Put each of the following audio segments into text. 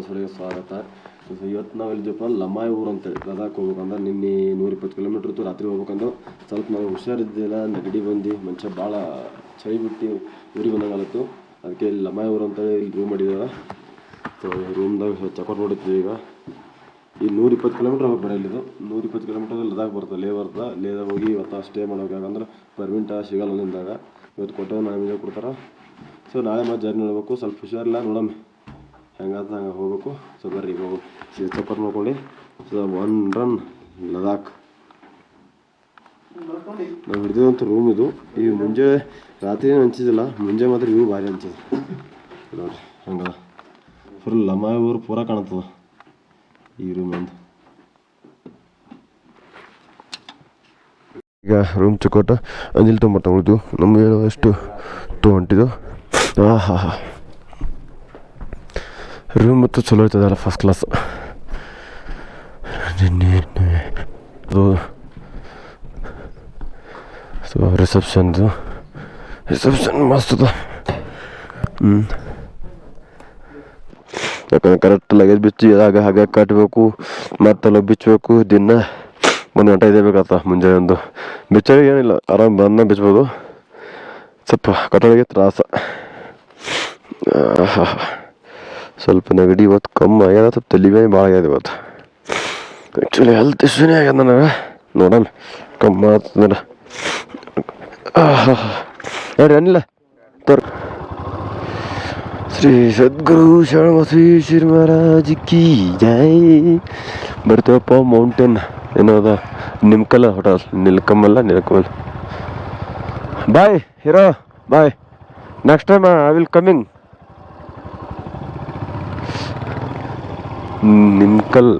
ಹೊಸಳಿಗೆ ಸ್ವಾಗತ. ಸೊ, ಇವತ್ತು ನಾವು ಎಲ್ಲಿದ್ದೀವಪ್ಪ ಲಮಾಯ್ ಊರು ಅಂತೇಳಿ ಲದಾಖ್ ಹೋಗ್ಬೇಕಂದ್ರೆ ನಿನ್ನೆ ನೂರಿಪ್ಪತ್ತು ಕಿಲೋಮೀಟ್ರ್ ಇತ್ತು, ರಾತ್ರಿ ಹೋಗ್ಬೇಕಂದ್ರೆ ಸ್ವಲ್ಪ ನಾವು ಹುಷಾರಿದ್ದಿಲ್ಲ, ನೆಗಡಿ ಬಂದು ಮನುಷ್ಯ ಭಾಳ ಚಳಿ ಬಿಟ್ಟು, ಊರಿಗೆ ಬಂದಂಗಾಲತ್ತು. ಅದಕ್ಕೆ ಇಲ್ಲಿ ಲಮಾಯ್ ಊರು ಅಂತೇಳಿ ಇಲ್ಲಿ ರೂಮ್ ಮಾಡಿದ್ದೇವೆ ಸೊ ರೂಮ್ದಾಗ ಚೆಕ್ಔಟ್ ಮಾಡಿದ್ವಿ ಈಗ. ಈ ನೂರ ಇಪ್ಪತ್ತು ಕಿಲೋಮೀಟ್ರ್ ಹೋಗಿ ಬರೀ ಇಲ್ಲಿದು. ನೂರ ಇಪ್ಪತ್ತು ಕಿಲೋಮೀಟ್ರ್ ಲದಾಖ್ ಬರ್ತದೆ, ಲೇ ಬರ್ತದೆ. ಲೇದಾಗ ಹೋಗಿ ಇವತ್ತು ಸ್ಟೇ ಮಾಡೋಕ್ಕಾಗಂದ್ರೆ ಪರ್ಮಿಂಟ ಸಿಗಲ್ಲ ಅಲ್ಲಿಂದಾಗ ಇವತ್ತು ಕೊಟ್ಟೆ ನಾಳೆ ಮುಂಜಾನೆ ಕೊಡ್ತಾರೆ. ಸೊ, ನಾಳೆ ಮತ್ತೆ ಜರ್ನಿ ನೋಡ್ಬೇಕು. ಸ್ವಲ್ಪ ಹುಷಾರಿಲ್ಲ ನೋಡಮ್ಮ ಹೆಂಗಾದ ಹಂಗೆ ಹೋಗಬೇಕು. ಸೊ ಬರ್ರಿ ಹೋಗು ಚಪ್ಪರ್ ನೋಡ್ಕೊಳ್ಳಿ. So one run Ladakh. ನಾವು ಹಿಡಿದಂಥ ರೂಮ್ ಇದು. ಈ ಮುಂಜೆ ರಾತ್ರಿ ಅನ್ಸಿದಿಲ್ಲ ಮುಂಜೆ ಮಾತ್ರ ಇವು ಭಾರಿ ಅನ್ಸಿದೆ ನೋಡ್ರಿ ಹಂಗ. ಫುಲ್ ಲಮಾಯ್ ಊರು ಪೂರ ಕಾಣ್ತದ. ಈ ರೂಮ್ ಒಂದು ಈಗ ರೂಮ್ ಚಕೋಟ ಅಂಜಿಲ್ ತೊಗೊಂಬರ್ತಾ ಉಳಿದು ನಮ್ಗೆ ಎಷ್ಟು ತೊಗೊಂಟಿದ್ದು ಹಾಂ ಹಾಂ ಹಾಂ ರೂಮ್ ಮತ್ತು ಚಲೋ ಇರ್ತದಲ್ಲ ಫಸ್ಟ್ ಕ್ಲಾಸ್ ಅದು ಸೊ ರಿಸೆಪ್ಷನ್ದು ರಿಸೆಪ್ಷನ್ ಮಸ್ತ್ ಅದ ಹ್ಞೂ ಯಾಕಂದ್ರೆ ಕರೆಕ್ಟ್ ಲಗೇಜ್ ಬಿಚ್ಚಿ ಆಗ ಹಾಗೆ ಕಟ್ಟಬೇಕು ಮತ್ತೆ ಬಿಚ್ಚಬೇಕು ದಿನ ಒಂದು ಗಂಟೆ ಇದೇ ಬೇಕಾಗ್ತ ಮುಂಜಾನೆ ಒಂದು ಬಿಚ್ಚೋರಿಗೆ ಏನಿಲ್ಲ ಆರಾಮ್ ಬಂದ ಬಿಚ್ಬೋದು ಸ್ವಲ್ಪ ಕಟ್ಟೋರಿಗೆ ತ್ರಾಸ. ಸ್ವಲ್ಪ ನೆಗಡಿ ಇವತ್ತು ಕಮ್ಮಿ ಆಗ್ಯದ ಸ್ವಲ್ಪ ತಲೆಬೇನೆ ಭಾಳ ಆಗ್ಯದ ಇವತ್ತು. ಆ್ಯಕ್ಚುಲಿ ಹೆಲ್ತ್ ಇಶ್ಯೂನೇ ಆಗ್ಯದ ನನಗೆ. ನೋಡೋಣ, ಕಮ್ಮಿ ಆಗ್ತಂದ್ರೆ ನೋಡಿ ಅನಿಲ್ಲ ತೋರ್. ಶ್ರೀ ಸದ್ಗುರು ಶರಣ ಶ್ರೀ ಶ್ರೀ ಮಹಾರಾಜ್ ಕಿ ಜೈ. ಬರ್ತೇವಪ್ಪ ಮೌಂಟೇನ್ ಏನೋದ ನಿಮ್ಕಲ್ಲ hotel ನಿಲ್ಕಮಲ್ಲ Nilkamal bye hero bye next time I will coming Nimkal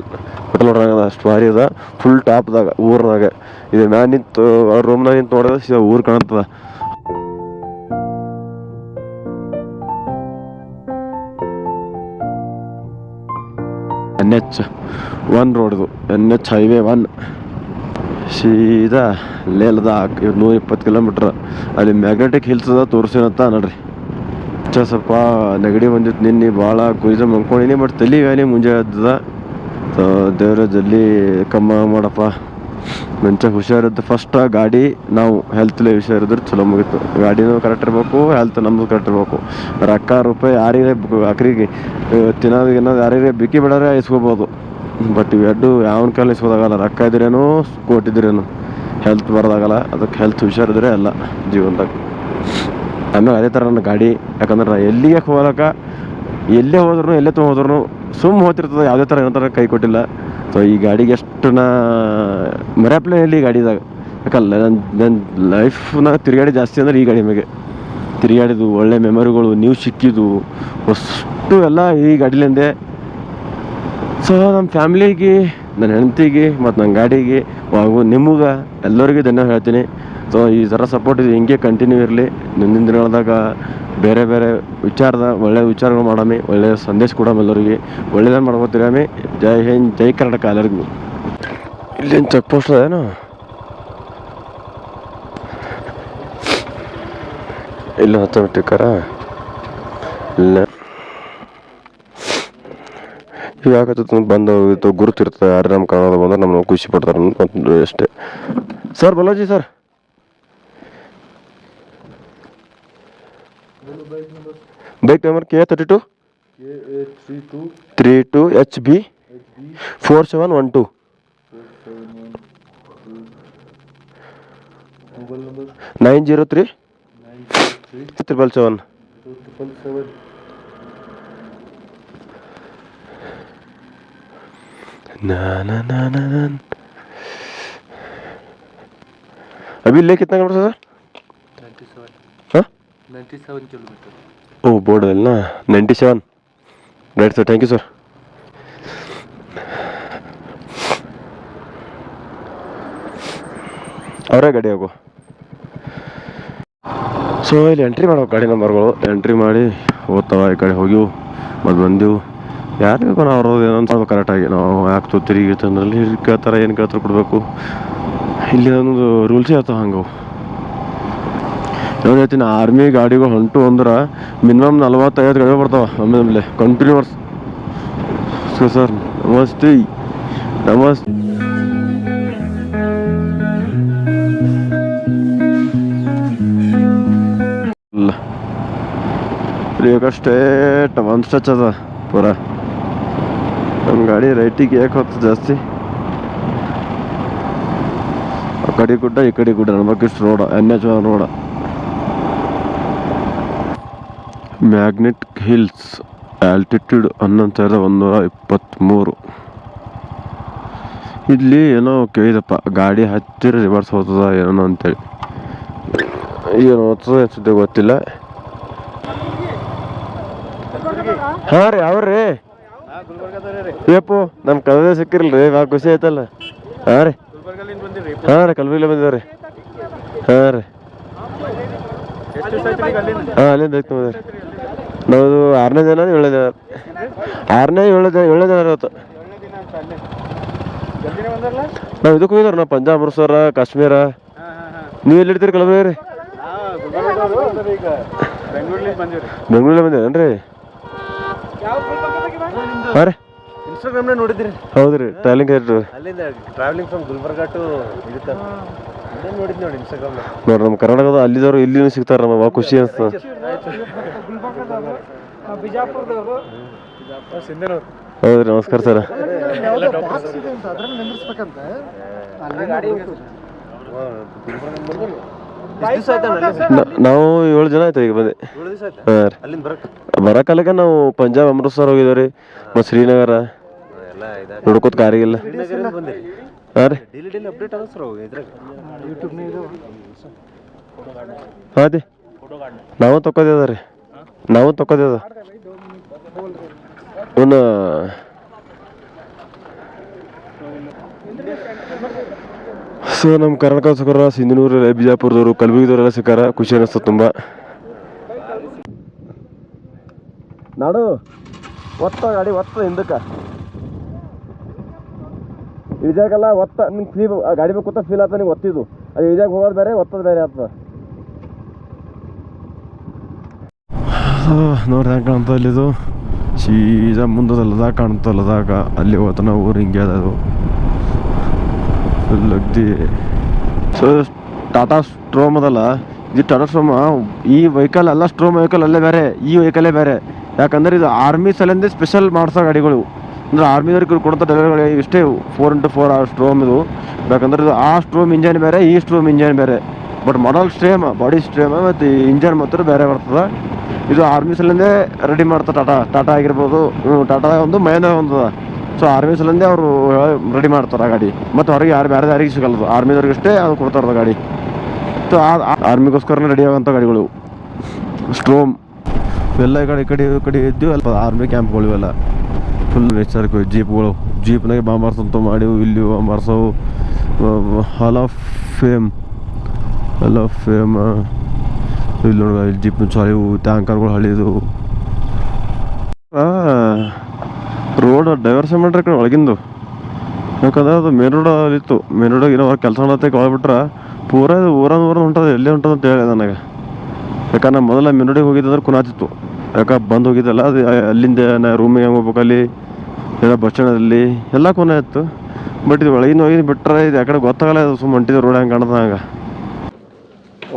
hotel ಅಷ್ಟು ಭಾರಿ ಅದ. ಫುಲ್ ಟಾಪ್ದಾಗ ಊರ್ನಾಗ ಇದು ನಾ ನಿಂತು ರೂಮ್ನಾಗ ನಿಂತು ನೋಡಿದ್ರೆ ಸೀದಾ ಊರು ಕಾಣ್ತದ. ಎನ್ ಎಚ್ ಒನ್ ರೋಡ್ದು ಎನ್ ಎಚ್ ಹೈವೇ ಒನ್ ಸೀದಾ ಲೇ ಲದಾಖ್ ಇವ್ ನೂರ ಇಪ್ಪತ್ತು ಕಿಲೋಮೀಟ್ರ್ ಅಲ್ಲಿ ಮ್ಯಾಗ್ನೆಟಿಕ್ ಹಿಲ್ಸ್ ಅದ, ತೋರಿಸಿನಂತ ನೋಡ್ರಿ ಅಚ್ಚ ಸ್ವಲ್ಪ ನೆಗಡಿ ಬಂದಿತ್ತು ನಿನ್ನೆ ಭಾಳ ಕುಯ್ದು ಮಂಕೊಂಡಿನಿ ಬಟ್ ತಲೆ ವ್ಯಾಲಿ ಮುಂಜಾನೆ ಎದ್ದದ. ಸೊ ದೇವ್ರ ಜಲ್ದಿ ಕಮ್ಮ ಮಾಡಪ್ಪ. ಮುಂಚೆ ಹುಷಾರಿದ್ದು ಫಸ್ಟ್ ಗಾಡಿ, ನಾವು ಹೆಲ್ತ್ಲೆ ಹುಷಾರಿದ್ರೆ ಚಲೋ ಮುಗಿತು. ಗಾಡಿನೂ ಕರೆಕ್ಟ್ ಇರಬೇಕು ಹೆಲ್ತ್ ನಮ್ದು ಕರೆಕ್ಟ್ ಇರಬೇಕು. ರೊಕ್ಕ, ರೂಪಾಯಿ ಯಾರಿಗೆ ಅಕ್ರಿಗೆ ತಿನ್ನೋದು ಏನಾದ್ರು ಯಾರಿಗೆ ಬಿಕ್ಕಿ ಬಿಡೋರೆ ಇಸ್ಕೋಬೋದು. ಬಟ್ ಇವೆರಡು ಯಾವನ ಕಾಲ ಇಸ್ಕೋದಾಗಲ್ಲ, ರೊಕ್ಕ ಇದ್ರೇನು ಕೋಟಿದ್ರೇನು ಹೆಲ್ತ್ ಬರೋದಾಗಲ್ಲ, ಅದಕ್ಕೆ ಹೆಲ್ತ್ ಹುಷಾರಿದ್ರೆ ಅಲ್ಲ, ಜೀವನದಾಗ. ಆಮೇಲೆ ಅದೇ ಥರ ನನ್ನ ಗಾಡಿ. ಯಾಕಂದ್ರೆ ನಾ ಎಲ್ಲಿಗೆ ಹೋಗೋಕೆ ಎಲ್ಲೇ ಹೋದ್ರು ಎಲ್ಲೇ ತೊಗೊಂಡು ಹೋದ್ರು ಸುಮ್ಮ ಹೋಗ್ತಿರ್ತದೆ, ಯಾವುದೇ ಥರ ಏನೋ ಥರ ಕೈ ಕೊಟ್ಟಿಲ್ಲ. ಸೊ ಈ ಗಾಡಿಗೆ ಎಷ್ಟು ನಾ ಮರ್ಯಾಪ್ಲೆ ಇಲ್ಲಿ ಗಾಡಿದಾಗ ಯಾಕಲ್ಲ ನನ್ನ ನನ್ನ ಲೈಫ್ನಾಗ ತಿರುಗಾಡಿ ಜಾಸ್ತಿ ಅಂದ್ರೆ ಈ ಗಾಡಿ ಮ್ಯಾಗೆ ತಿರುಗಾಡಿದ್ದು ಒಳ್ಳೆ ಮೆಮೊರಿಗಳು ನೀವು ಸಿಕ್ಕಿದ್ದು, ಅಷ್ಟು ಎಲ್ಲ ಈ ಗಾಡಿಲಿಂದೆ. ಸೊ ನಮ್ಮ ಫ್ಯಾಮ್ಲಿಗೆ ನನ್ನ ಹೆಂಡತಿಗೆ, ಮತ್ತು ನನ್ನ ಗಾಡಿಗೆ, ಹಾಗೂ ನಿಮಗೆ ಎಲ್ಲರಿಗೂ ಧನ್ಯವಾದ ಹೇಳ್ತೀನಿ. ಸೊ ಈ ಥರ ಸಪೋರ್ಟ್ ಇದು ಹಿಂಗೆ ಕಂಟಿನ್ಯೂ ಇರಲಿ. ಮುಂದಿನ ದಿನಗಳದಾಗ ಬೇರೆ ಬೇರೆ ವಿಚಾರದ ಒಳ್ಳೆಯ ವಿಚಾರಗಳು ಮಾಡಮಿ ಒಳ್ಳೆಯ ಸಂದೇಶ ಕೊಡಮ ಎಲ್ಲರಿಗೆ. ಒಳ್ಳೆಯದನ್ನು ಮಾಡ್ಕೋತಿರಾಮಿ ಜೈ ಹಿಂದ್, ಜೈ ಕರ್ನಾಟಕ ಎಲ್ಲರಿಗೂ. ಇಲ್ಲೇನು ಚೆಕ್ ಪೋಸ್ಟ್ ಅದೇನು ಇಲ್ಲ ಹತ್ತ ಬಿಟ್ಟಿಕ್ಕಾರ? ಇಲ್ಲ. ಇವಾಗತ್ತ ಬಂದು ಗುರುತಿರ್ತದೆ ಯಾರು ನಮ್ಮ ಕನ್ನಡ ಬಂದ್ರೆ ನಮ್ಮನ್ನು ಖುಷಿ ಪಡ್ತಾರೆ ಅಷ್ಟೇ. Sir, Baloji sir. Bike number K thirty two three two H B four seven one two nine zero three triple seven ना ना ना ना ना अभी ले कितना कमरा सर? ನೈಂಟಿ ಸೆವೆನ್ ಕಿಲೋಮೀಟರ್ ಓ, ಬೋರ್ಡ್ ನಾ ninety seven right sir thank you sir ಅವರೇ ಗಾಡಿ ಹೋಗು. ಸೊ ಇಲ್ಲಿ ಎಂಟ್ರಿ ಮಾಡೋ ಗಾಡಿ ನಂಬರ್ಗಳು ಎಂಟ್ರಿ ಮಾಡಿ ಓದ್ತಾವ ಈ ಕಡೆ ಹೋಗಿವು ಮತ್ತು ಬಂದೆವು ಯಾರಿಗೂ ನಾವು ಅವ್ರದ್ದು ಏನೋ ಮಾಡ್ಬೇಕು ಕರೆಕ್ಟಾಗಿ ನಾವು ಯಾಕೆ ತೊತ್ತಿರಿ ತಂದ್ರಲ್ಲಿ ಕೇಳ್ತಾರೆ, ಏನು ಕೇಳ್ತಾರೆ ಕೊಡಬೇಕು. ಇಲ್ಲಿ ಒಂದು ರೂಲ್ಸೇ ಇರ್ತಾವೆ ಹಂಗೆ ಏನು ಹೇಳ್ತೀನಿ ಆರ್ಮಿ ಗಾಡಿಗಳು ಹೊಂಟು ಅಂದ್ರೆ ಮಿನಿಮಮ್ ನಲ್ವತ್ತೈದು ಗಾಡಿ ಬರ್ತಾವೆ. ಆಮೇಲೆ ಕಂಟಿನ್ಯೂಸ್ ಸೊ ಸರ್, ನಮಸ್ತೆ. ನಮಸ್ತೆ. ಈಗ ಸ್ಟೇಟ್ ಒಂದು ಸ್ಟಚ್ ಅದ ಪೂರ. ನಮ್ಮ ಗಾಡಿ ರೈಟಿಗೆ ಯಾಕೆ ಹೊತ್ತು ಜಾಸ್ತಿ? ಆ ಕಡೆ ಗುಡ್ಡ ಈ ಕಡೆ ಗುಡ್ಡ ನಮಗಿಷ್ಟು road N H road magnet hills altitude ಹನ್ನೊಂದು ಸಾವಿರದ ಒಂದೂರ ಇಪ್ಪತ್ತ್ಮೂರು ಇಲ್ಲಿ ಏನೋ ಕೇಳಿದಪ್ಪ, ಗಾಡಿ ಹತ್ತಿರ ರಿವರ್ಸ್ ಹೋಗ್ತದ ಏನೋ ಅಂತೇಳಿ. ಏನು ಹೋಗ್ತದ ಅನ್ಸುತ್ತೆ ಗೊತ್ತಿಲ್ಲ. ಹಾಂ ರೀ ಅವ್ರಿ ಏಪು ನಮ್ಮ ಸಿಕ್ಕಿರಲ್ಲ ಸಿಕ್ಕಿರಲ್ರಿ ಭಾಳ ಖುಷಿ ಆಯ್ತಲ್ಲ. ಹಾಂ ರೀ. ಹಾಂ ರೀ ಕಲ್ಬುರ್ಗಿ ಬಂದಿದ್ದಾರೆ ಹಾಂ ರೀ. ಹಾಂ, ಅಲ್ಲಿಂದ ಐತೆ ನಾವು ಆರನೇ ಜನ ಏಳನೇ ಜನ ಆರನೇ ಏಳು ಜನ ಏಳನೇ ಜನ ಇವತ್ತು ನಾವು ಇದಕ್ಕೆ ಹೋಗಿದ್ರ ನಾವು ಪಂಜಾಬ್ ಅಮೃತ್ಸರ ಕಾಶ್ಮೀರ. ನೀವು ಎಲ್ಲಿ ಇಡ್ತೀರಿ ಕಲಬುರಗಿ ರೀ ಬೆಂಗಳೂರಲ್ಲಿ ಬಂದಿರಿ ಬೆಂಗಳೂರಲ್ಲಿ ಬಂದೇನ್ರಿ ಹಾಂ ರೀ. ಇನ್ಸ್ಟಾಗ್ರಾಮ್ನಾಗ ನೋಡಿದ್ರಿ ಹೌದ್ರಿ ರೀ. Travelling travelling from Gulbarga to ಇದಕ್ಕೆ ನೋಡಿ ನಮ್ಮ ಕರ್ನಾಟಕದ ಅಲ್ಲಿದವರು ಇಲ್ಲಿನೂ ಸಿಗ್ತಾರೆ ನಮಗೆ ಭಾಳ ಖುಷಿ ಅನಿಸ್ತದೆ ಹೌದ್ರಿ ಹೌದು ರೀ ನಮಸ್ಕಾರ ಸರ್. ನಾವು ಏಳು ಜನ ಆಯ್ತು ಈಗ ಬಂದೆ. ಬರಕಾಲಕ ಬರೋಕಾಲಕ್ಕೆ ನಾವು ಪಂಜಾಬ್ ಅಮೃತ್ಸರ್ ಹೋಗಿದ್ದೇವೆ ರೀ. ಮತ್ತು ಶ್ರೀನಗರ. ನೋಡ್ಕೋತ ಕಾರಿಗೆಲ್ಲ ಹಾಂ ರೀ. ಡೈಲಿ ಡೈಲಿ ಅಪ್ಡೇಟ್ ಆಗ ಸರ್ ಇದ್ರಾಗ. ಹಾಂ ರೀ. ನಾವು ತಕ್ಕೋದೇದ ರೀ. ನಾವು ತಕ್ಕೋದೇದ ಒಂದು ಸೊ ನಮ್ಮ ಕರ್ನಾಟಕ ಸಿಕ್ಕಾರ ಸಿಂಧನೂರು ಬಿಜಾಪುರದವರು ಕಲಬುರಗಿದವರೆಲ್ಲ ಸಿಕ್ಕಾರ. ಖುಷಿ ಅನಿಸ್ತದೆ ತುಂಬ. ನಾಡು ಒತ್ತ ಗಾಡಿ ಒತ್ತ ಹಿಂದಕ್ಕೆ. ಇದಾಗೆಲ್ಲ ಒತ್ತ ನಿಂಗೆ ಫೀಲ್ ಗಾಡಿ ಬೇಕು ಕೂತ ಫೀಲ್ ಆತ ನಿಮ್ಗೆ ಒತ್ತಿದ್ದು. ಅದು ಇದಾಗ ಹೋಗೋದು ಬೇರೆ, ಒತ್ತದ ಬೇರೆ ಆಗ್ತದೆ ನೋಡ್ರಿ ಹೆಂಗೆ ಕಾಣ್ತಾ ಇಲ್ಲಿದು ಸೀದಾ ಮುಂದದ ಲದಾಖ್ ಕಾಣ್ತಾ ಲದಾಖ ಅಲ್ಲಿ ಹೋತನ ಊರು ಹಿಂಗೆ ಅದು ಫುಲ್ ಅಗ್ದಿ. ಸೊ ಟಾಟಾ ಸ್ಟ್ರೋಮ್ ಅದಲ್ಲ? ಇದು ಟಾಟಾ ಸ್ಟ್ರೋಮ್? ಈ ವೆಹಿಕಲ್ ಎಲ್ಲ ಸ್ಟ್ರೋಮ್ ವೆಹಿಕಲ್ ಅಲ್ಲೇ ಬೇರೆ, ಈ ವೆಹಿಕಲೇ ಬೇರೆ. ಯಾಕಂದ್ರೆ ಇದು ಆರ್ಮಿ ಸಲಿಂದ ಸ್ಪೆಷಲ್ ಮಾಡ್ಸೋ ಗಾಡಿಗಳು. ಅಂದ್ರೆ ಆರ್ಮಿದವ್ರಿಗೆ ಕೊಡೋಂಥ ಡೆಲಿವರಿಗಳು ಇಷ್ಟೇ ಫೋರ್ ಇಂಟು ಫೋರ್ ಆ ಸ್ಟ್ರೋಮ್ ಇದು. ಯಾಕಂದ್ರೆ ಇದು ಆ ಸ್ಟ್ರೋಮ್ ಇಂಜನ್ ಬೇರೆ, ಈ ಸ್ಟ್ರೋಮ್ ಇಂಜನ್ ಬೇರೆ. But model Strom body Strom ಮತ್ತು ಇಂಜನ್ ಮಾತ್ರ ಬೇರೆ ಬರ್ತದೆ. ಇದು ಆರ್ಮಿ ಸಲಿಂದೇ ರೆಡಿ ಮಾಡ್ತಾರೆ ಟಾಟಾ ಟಾಟಾ ಆಗಿರ್ಬೋದು. ಟಾಟಾ ಒಂದು ಮೈನ ಒಂದು. ಸೊ ಆರ್ಮಿ ಸಲಿಂದೇ ಅವರು ರೆಡಿ ಮಾಡ್ತಾರೆ ಆ ಗಾಡಿ. ಮತ್ತು ಅವ್ರಿಗೆ ಯಾರು ಬೇರೆ ಯಾರಿಗೆ ಸಿಗಲ್ಲ ಆರ್ಮಿದವ್ರಿಗೆ ಅಷ್ಟೇ ಅದು ಕೊಡ್ತಾರೆ ಗಾಡಿ. ಸೊ ಆರ್ಮಿಗೋಸ್ಕರನೇ ರೆಡಿ ಆಗೋಂಥ ಗಾಡಿಗಳು. ಸ್ಟ್ರೋಮ್ ಎಲ್ಲ ಈ ಕಡೆ ಈ ಕಡೆ ಈ ಕಡೆ ಇದ್ದು ಅಲ್ಪ ಆರ್ಮಿ ಕ್ಯಾಂಪ್ಗಳು ಇವೆಲ್ಲ. ಫುಲ್ ನೇಚರ್ ಜೀಪ್ಗಳು ಜೀಪ್ನಾಗೆ ಅಂತ ಮಾಡಿವು ಇಲ್ಲಿ ಬಾಂಬರ್ಸವು hall of fame hall of fame ಇಲ್ಲಿ ನೋಡ ಜೀಪ್ ಚಾಲಿವು ಟ್ಯಾಂಕರ್ಗಳು ಹಳಿದು. ರೋಡ್ ಡೈವರ್ಷನ್ ಮಾಡ್ರಿ ಕಡೆ ಒಳಗಿಂದು. ಯಾಕಂದ್ರೆ ಅದು ಮೇನ್ ರೋಡ್ ಇತ್ತು. ಮೇನ್ ರೋಡ್ ಏನೋ ಕೆಲಸ ಮಾಡತ್ತೆ ಒಳಬಿಟ್ರೆ ಪೂರ ಊರ ಊರನ್ ಹೊಂಟದ ಎಲ್ಲೇ ಹೊಂಟದ ಅಂತ ಹೇಳಿ ನನಗೆ. ಯಾಕಂದ್ರೆ ಮೊದಲ ಮೇನ್ ರೋಡಿಗೆ ಹೋಗಿದ್ದಂದ್ರೆ ಕುನಾತಿತ್ತು ಯಾಕೆ ಬಂದು ಹೋಗಿದ್ದಲ್ಲ, ಅದು ಅಲ್ಲಿಂದ ನಾ ರೂಮಿಗೆ ಹೆಂಗೆ ಹೋಗ್ಬೇಕು ಅಲ್ಲಿ, ಎಲ್ಲ ಬಸ್ ಸ್ಟ್ಯಾಂಡಲ್ಲಿ ಎಲ್ಲ ಕೊನೆ ಇತ್ತು ಬಟ್ ಇದು ಒಳಗಿನ ಹೋಗಿ ಬಿಟ್ಟರೆ ಇದು ಯಾಕಡೆ ಗೊತ್ತಾಗಲ್ಲ ಇದು ಸುಮ್ಮನೆ ಹೊಂಟಿದ್ದು ರೋಡ್ ಹೆಂಗೆ ಕಾಣ್ತದೆ ಹಂಗೆ.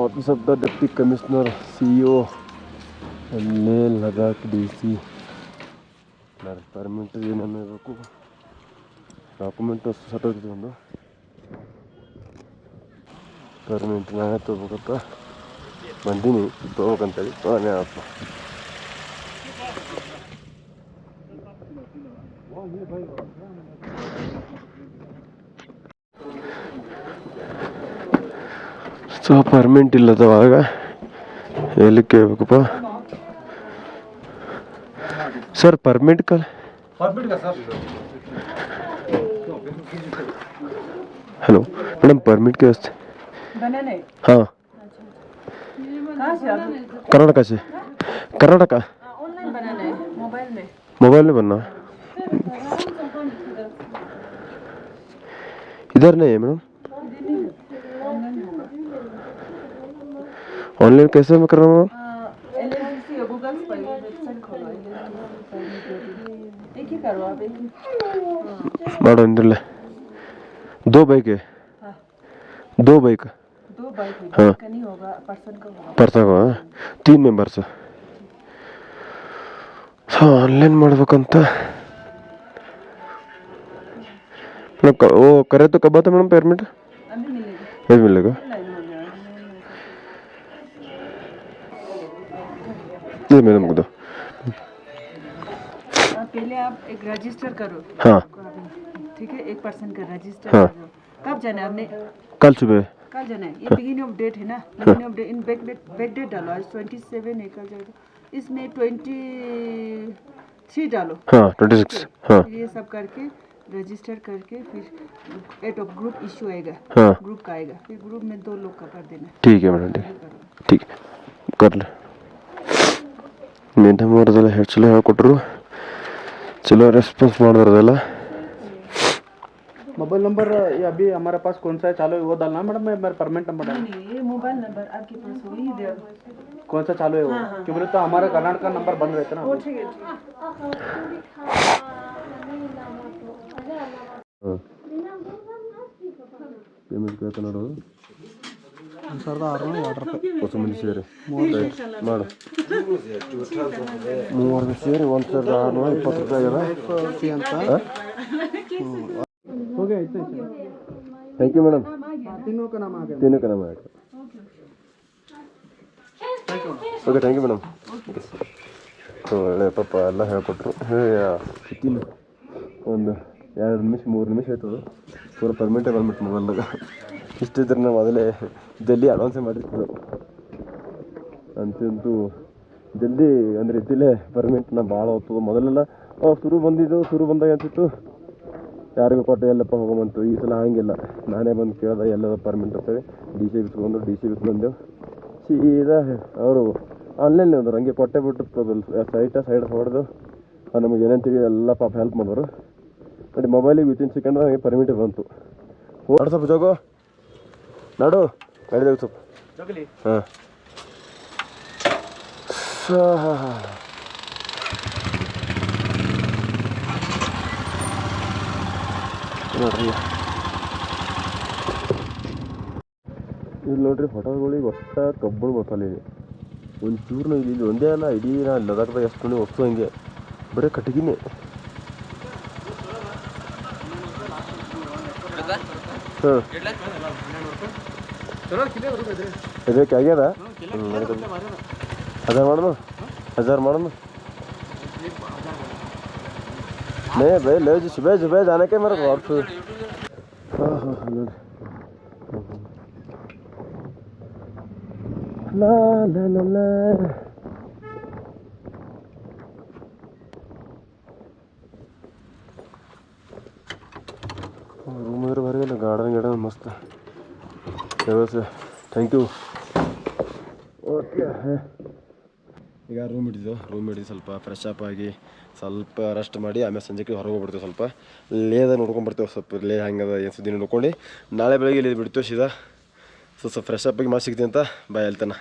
Office of the deputy commissioner C O A Ladakh D C permit ಏನೇನು ಇರಬೇಕು. ಡಾಕ್ಯುಮೆಂಟ್ ಸತ್ತೋಗ್ತದೆ ಒಂದು. ಪರ್ಮಿಂಟ್ ನಾನೇ ತೊಗೋಬೇಕಂತ. ಬಂದೀನಿ ತೊಗೋಬೇಕಂತೇಳಿ ಆಯ್ತು. ಸೊ ಪರ್ಮಿಟ್ ಇಲ್ಲದವಾಗ ಎಲ್ಲಿ ಕೇಳ್ಬೇಕಪ್ಪ ಸರ್ ಪರ್ಮಿಟ್ ಕಲ್ हेलो मैडम परमिट के वास्ते बनाने हाँ कहाँ से आप कर्नाटका से कर्नाटका ऑनलाइन बनाना है मोबाइल में मोबाइल में बनना है इधर नहीं है मैडम ऑनलाइन कैसे मैं कर रहा हूँ एल एल सी गूगल पर वेबसाइट खोलो एक ही का करो अभी ಮಾಡು ಅಂದಿರಲ್ಲ ದೋ ಬೈಕ್ दो बाइक दो बाइक है हाँ। का नहीं होगा पर्सन का होगा ಬರ್ತಾವ ತೀನ್ ಮೆಂಬರ್ಸ್ ಸೊ ಆನ್ಲೈನ್ ಮಾಡ್ಬೇಕಂತ ಮೇಡಮ್ ಕ- ಓ ಕರೆ तो कब आता मैडम पेमेंट नहीं मैंने को दो हाँ, पहले आप एक रजिस्टर करो। हाँ। ठीक है? एक पर्सन का रजिस्टर हाँ। कब जाना है कल सुबह। कल जाना है? ये बिगिनिंग ऑफ़ डेट है ना? Beginning of date in back date back date डालो। आज ट्वेंटी सेवन है कल जाएगा। इसमें ट्वेंटी थ्री डालो। हाँ ट्वेंटी सिक्स हाँ? ये सब करके रजिस्टर करके फिर एट ऑफ़ ग्रुप इश्यू आएगा। हाँ। ग्रुप का आएगा। फिर ग्रुप में दो लोग का कर देना। ठीक है मैडम ठीक ठीक कर ले। ಮೇಡಮ್ ಅವ್ರದ್ದೆಲ್ಲ ಹೇಳಿ ಚಲೋ ಹೇಳ್ಕೊಟ್ರು ಚಲೋ ರೆಸ್ಪಾನ್ಸ್ ಮಾಡಿದ್ರದೆಲ್ಲ मोबाइल नंबर ये अभी हमारे पास कौन सा है चालू है वो डालना है मैडम मैं मेरा परमानेंट नंबर डालना नहीं ये मोबाइल नंबर आपके पास वही दे कौन सा चालू है वो क्यों बोले तो हमारा कर्नाटक का नंबर बंद रहता है ना ठीक है ठीक ಒಂದು ಸಾವಿರದ ಆರುನೂರ ಎರಡು ರೂಪಾಯಿ. ಸೇರಿ. ಮಾಡು. ಸೇರಿ ಒಂದು ಸಾವಿರದ ಆರುನೂರ ಇಪ್ಪತ್ತು ರೂಪಾಯಿ ಅಂತ ಹೋಗಿ ಆಯ್ತು ಥ್ಯಾಂಕ್ ಯು ಮೇಡಮ್ ತಿನ್ನೋಕೆ ನಮ್ಮ ತಿನ್ನೋಕೆ ಓಕೆ ಥ್ಯಾಂಕ್ ಯು ಮೇಡಮ್ ಒಳ್ಳೆ ಪಪ್ಪ ಎಲ್ಲ ಹೇಳ್ಕೊಟ್ರು. ಹೇಳಿ ಒಂದು ಎರಡು ನಿಮಿಷ, ಮೂರು ನಿಮಿಷ ಆಯ್ತದ ಪೂರ ಪರ್ಮೆಂಟೇ ಬಂದ್ಬಿಟ್ಟು ಮೊಬೈಲ್ದಾಗ ಇಷ್ಟಿದ್ರೆ ನಾವು ಮೊದಲೇ ಜಲ್ದಿ ಅಡ್ವಾನ್ಸೇ ಮಾಡಿರ್ತೀವಿ ಅಂತಂತೂ ಜಲ್ದಿ ಅಂದ್ರೆ ಇದ್ದಿಲ್ಲೇ ನಾ ಭಾಳ ಹೋಗ್ತದೆ ಮೊದಲೆಲ್ಲ ಶುರು ಬಂದಿದ್ದು, ಶುರು ಬಂದಾಗ ಅಂತಿತ್ತು ಯಾರಿಗೂ ಕೊಟ್ಟೆ, ಎಲ್ಲಪ್ಪ ಹೋಗಂತು ಈ ಸಲ ಹಂಗಿಲ್ಲ. ನಾನೇ ಬಂದು ಕೇಳ್ದೆ ಎಲ್ಲ ಪರ್ಮಿಟ್ ಅಂತೇಳಿ ಡಿ ಸಿ ಬಿಸ್ಕೊಂಡ್ರು ಡಿ ಸಿ ಬಿಸ್ ಬಂದೆವು. ಸೀದಾ ಅವರು ಆನ್ಲೈನ್ ಅಂದ್ರು. ಹಂಗೆ ಕೊಟ್ಟೆ ಬಿಟ್ಟು ಸೈಟ ಸೈಡ್ ಹೊಡೆದು ನಮಗೆ ಏನೇನು ತಿಳಿಯೋ ಎಲ್ಲ ಪಾಪ ಹೆಲ್ಪ್ ಮಾಡಿದ್ರು ನೋಡಿ ಮೊಬೈಲಿಗೆ ವಿತಿನ್ ಸೆಕೆಂಡ್ ನನಗೆ ಪರ್ಮಿಟ್ ಬಂತು. ನೋಡು ಸ್ವಲ್ಪ ಜೋಗು. ನಾಡು. ನಡೆದಾಗ ಸ್ವಲ್ಪ. ಹಾಂ. ನೋಡ್ರಿ. ಇಲ್ಲಿ ನೋಡ್ರಿ ಫೋಟೋಗಳಿಗೆ ಹೊಸ ಕಬ್ಬಳು ಬರ್ತಲ್ಲ ಇಲ್ಲಿ ಒಂದು ಚೂರ್ನ ಇಲ್ಲಿ ಒಂದೇ ಅಲ್ಲ ಇಡೀ ನಾ ಲದಾಖ್ದಾಗ ಎಷ್ಟು ಹೊಸ ಹಂಗೆ. ಬರೀ ಕಟ್ಟಿಗೆನೇ. ಇದಕ್ಕೆ ಆಗ್ಯದ ಹಜಾರ್ ಮಾಡೋದು ಹಜಾರ್ ಮಾಡೋದು ನೇ ಬೈ ಲೇಜ್ ಬೇಜ್ ಬೇಜ್ ಅನಕ್ಕೆ ಮರ ಹೊರಟು ಹಾಂ ಹಾಂ ನೋಡಿ ಲಾ ಲಾ ಲಾ ರೂಮ್ ಅಂದ್ರೆ ಭಾರಿ ಇಲ್ಲ, ಗಾರ್ಡನ್ ಗಿಡ ಮಸ್ತ್. ಥ್ಯಾಂಕ್ ಯು ಓಕೆ ಈಗ ರೂಮ್ ಹಿಡಿದು ರೂಮ್ ಹಿಡಿದು ಸ್ವಲ್ಪ ಫ್ರೆಶ್ ಅಪ್ ಆಗಿ ಸ್ವಲ್ಪ ರೆಸ್ಟ್ ಮಾಡಿ, ಆಮೇಲೆ ಸಂಜೆಗೆ ಹೊರಗೆ ಹೋಗ್ಬಿಡ್ತೇವೆ ಸ್ವಲ್ಪ. ಲೇದ ನೋಡ್ಕೊಂಡು ಬರ್ತೇವೆ ಸ್ವಲ್ಪ. ಲೇ ಹಂಗದ ಏನು ಸುದ್ದಿ ನೋಡ್ಕೊಂಡು ನಾಳೆ ಬೆಳಗ್ಗೆ ಇಲ್ಲಿ ಬಿಡ್ತೇವೆ ಸೀದಾ. ಸೊ ಸ್ವಲ್ಪ ಫ್ರೆಶ್ ಅಪ್ ಆಗಿ ಮಾಡಿ ಸಿಗ್ತೀನಿ ಅಂತ ಬಾಯ್ ಹೇಳ್ತಾನೆ.